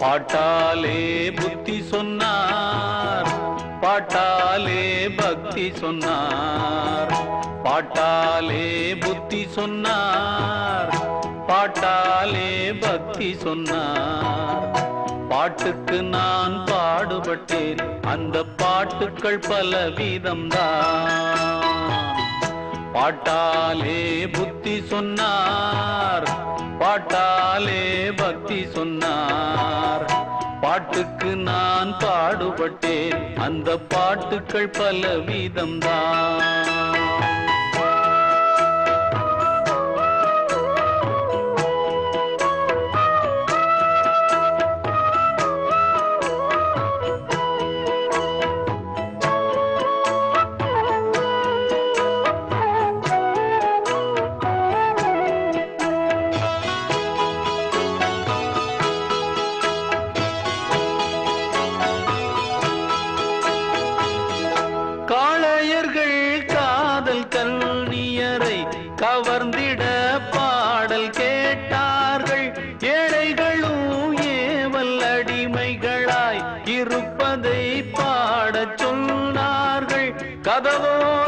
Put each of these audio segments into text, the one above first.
பாட்டாலே புத்தி சொன்னார். பாட்டாலே பக்தி சொன்னார். பாட்டாலே புத்தி சொன்னார். பாட்டாலே பக்தி சொன்னார். பாட்டுக்கு நான் பாடுபட்டேன். அந்த பாட்டுக்கள் பல வீதம்தான் பாட்டாலே புத்தி சொன்னார். பாட்டாலே பக்தி சொன்னார். பாட்டுக்கு நான் பாடுபட்டேன். அந்த பாட்டுக்கள் பல வீதம்தான்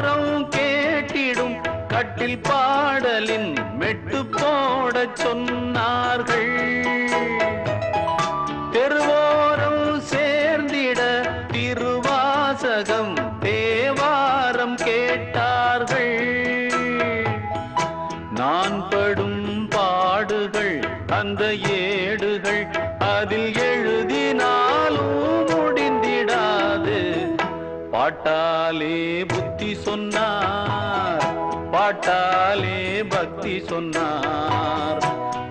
கதவோரம் கேட்டிடும். கட்டில் பாடலின் மெட்டு போட சொன்னார்கள். தெருவோரம் சேர்ந்திட திருவாசகம் தேவாரம் கேட்டார்கள். நான் படும் பாடுகள் அந்த ஏடுகள் அதில் எழுதினாலும் முடிந்திடாது. பாட்டாலே புத்தி சொன்னார். பாட்டாலே பக்தி சொன்னார்.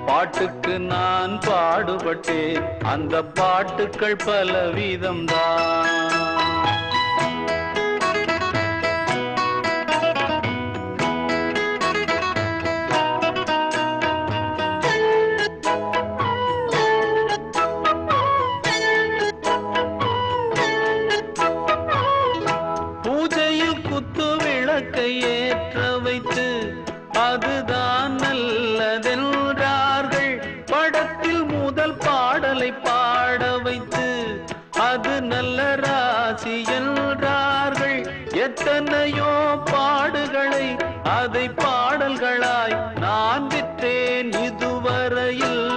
பாட்டுக்கு நான் பாடுபட்டேன். அந்த பாட்டுக்கள் பல விளக்கை ஏற்ற வைத்து அதுதான் நல்லதென்றார்கள். படத்தில் முதல் பாடலை பாட வைத்து அது நல்ல ராசி என்றார்கள். எத்தனையோ பாடுகளை அதை பாடல்களாய் நான் விற்றேன். இதுவரையில்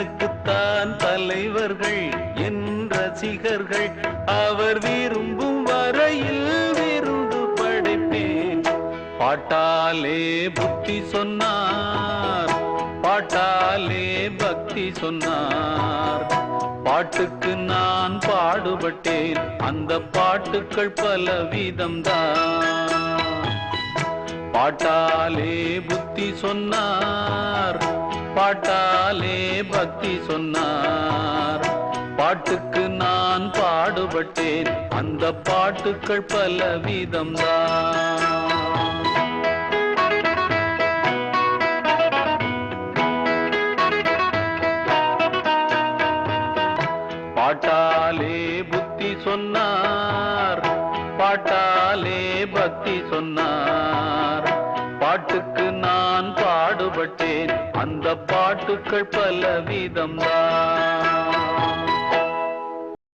எனக்குத்தான் தலைவர்கள் என் ரசிகர்கள் அவர் விரும்பும் வரையில் விருந்து படைப்பேன். பாட்டாலே புத்தி சொன்னார் பாட்டாலே பக்தி சொன்னார். பாட்டுக்கு நான் பாடுபட்டேன் அந்த பாட்டுக்கள் பல விதம்தான். பாட்டாலே புத்தி சொன்னார் பாட்டாலே பக்தி சொன்னார். பாட்டுக்கு நான் பாடுபட்டேன். அந்த பாட்டுக்கள் பல விதம்தான் பாட்டாலே புத்தி சொன்னார். பாட்டாலே பக்தி சொன்னார். பாட்டுக்கு நான் பாடுபட்டேன். அந்த பாட்டுக்கள் பல விதம்தான்